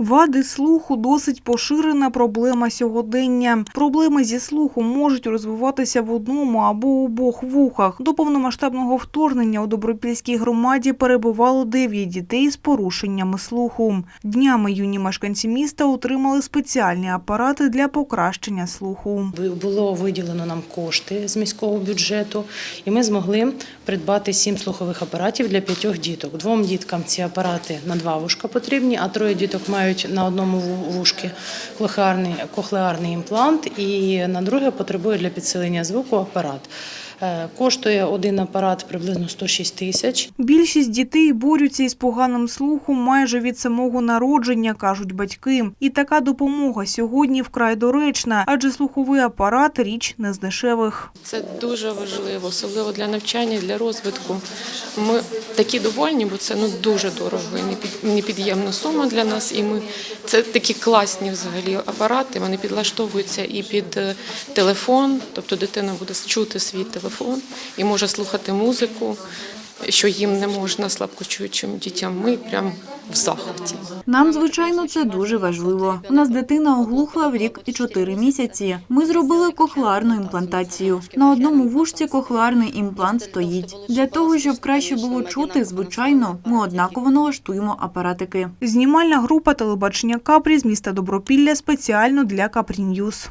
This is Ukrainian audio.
Вади слуху досить поширена проблема сьогодення. Проблеми зі слухом можуть розвиватися в одному або обох вухах. До повномасштабного вторгнення у Добропільській громаді перебувало 9 дітей з порушеннями слуху. Днями юні мешканці міста отримали спеціальні апарати для покращення слуху. Було виділено нам кошти з міського бюджету, і ми змогли придбати сім слухових апаратів для п'ятьох діток. Двом діткам ці апарати на два вушка потрібні, а троє діток мають на одному ву- вушки кохлеарний, кохлеарний імплант, і на друге потребує для підсилення звуку апарат. Е, Коштує один апарат приблизно 106 тисяч. Більшість дітей борються із поганим слухом майже від самого народження, кажуть батьки. І така допомога сьогодні вкрай доречна, адже слуховий апарат річ не з дешевих. Це дуже важливо, особливо для навчання, для розвитку. Ми такі довольні, бо це ну дуже дорого і непід'ємна сума для нас. І ми це такі класні взагалі апарати. Вони підлаштовуються і під е, телефон, тобто дитина буде чути свій телефон і може слухати музику, що їм не можна слабкочуючим дітям. Ми прям в захваті. Нам, звичайно, це дуже важливо. У нас дитина оглухла в рік і чотири місяці. Ми зробили кохлеарну імплантацію. На одному вушці кохлеарний імплант стоїть. Для того, щоб краще було чути, звичайно, ми однаково налаштуємо апаратики. Знімальна група телебачення Капрі з міста Добропілля спеціально для Капрі Ньюз.